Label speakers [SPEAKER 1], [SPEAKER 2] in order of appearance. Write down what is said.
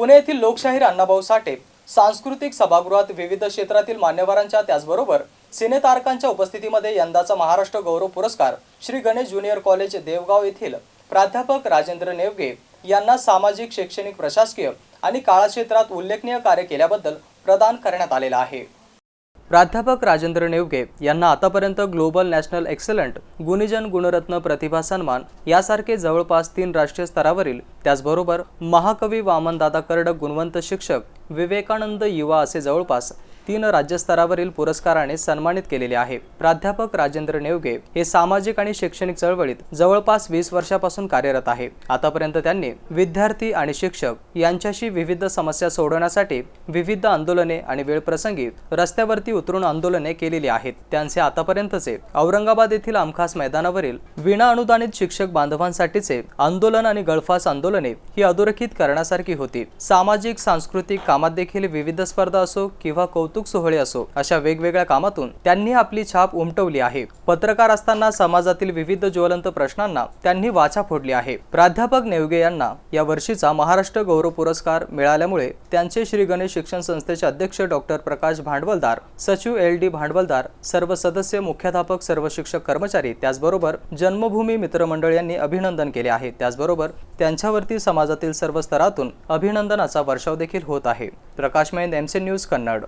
[SPEAKER 1] पुणे येथील लोकशाहीर अण्णाभाऊ साठे सांस्कृतिक सभागृहात विविध क्षेत्रातील मान्यवरांच्या त्याचबरोबर सिनेतारकांच्या उपस्थितीमध्ये यंदाचा महाराष्ट्र गौरव पुरस्कार श्री गणेश ज्युनियर कॉलेज देवगाव येथील प्राध्यापक राजेंद्र नेवगे यांना सामाजिक शैक्षणिक प्रशासकीय आणि काळा क्षेत्रात उल्लेखनीय कार्य केल्याबद्दल प्रदान करण्यात आलेला आहे. प्राध्यापक राजेंद्र नेवगे यांना आतापर्यंत ग्लोबल नॅशनल एक्सलंट गुणीजन गुणरत्न प्रतिभा सन्मान यासारखे जवळपास तीन राष्ट्रीय स्तरावरील त्याचबरोबर महाकवी वामनदादा कर्डक गुणवंत शिक्षक विवेकानंद युवा असे जवळपास तीन राज्यस्तरावरील पुरस्काराने सन्मानित केलेले आहे. प्राध्यापक राजेंद्र नेवगे हे सामाजिक आणि शैक्षणिक चळवळीत जवळपास वीस वर्षापासून कार्यरत आहे. आतापर्यंत त्यांनी विद्यार्थी आणि शिक्षक यांच्याशी विविध समस्या सोडवण्यासाठी विविध आंदोलने आणि वेळप्रसंगी रस्त्यावरती उतरून आंदोलने केलेली आहेत. त्यांचे आतापर्यंतचे औरंगाबाद येथील आमखास मैदानावरील विना अनुदानित शिक्षक बांधवांसाठीचे आंदोलन आणि गळफास आंदोलने ही अधोरेखित करण्यासारखी होती. सामाजिक सांस्कृतिक कामात देखील विविध स्पर्धा असो किंवा कौतुक कौतुक सोहळे असो अशा वेगवेगळ्या कामातून त्यांनी आपली छाप उमटवली आहे. पत्रकार असताना समाजातील विविध ज्वलंत प्रश्नांना त्यांनी वाचा फोडली आहे. प्राध्यापक नेवगे यांना या वर्षीचा महाराष्ट्र गौरव पुरस्कार मिळाल्यामुळे त्यांचे श्री गणेश शिक्षण संस्थेचे अध्यक्ष डॉक्टर प्रकाश भांडवलदार सचिव एल डी भांडवलदार सर्व सदस्य मुख्याध्यापक सर्व शिक्षक कर्मचारी त्याचबरोबर जन्मभूमी मित्रमंडळ यांनी अभिनंदन केले आहे. त्याचबरोबर त्यांच्यावरती समाजातील सर्व स्तरातून अभिनंदनाचा वर्षाव देखील होत आहे. Prakash Mane MC news Kannad.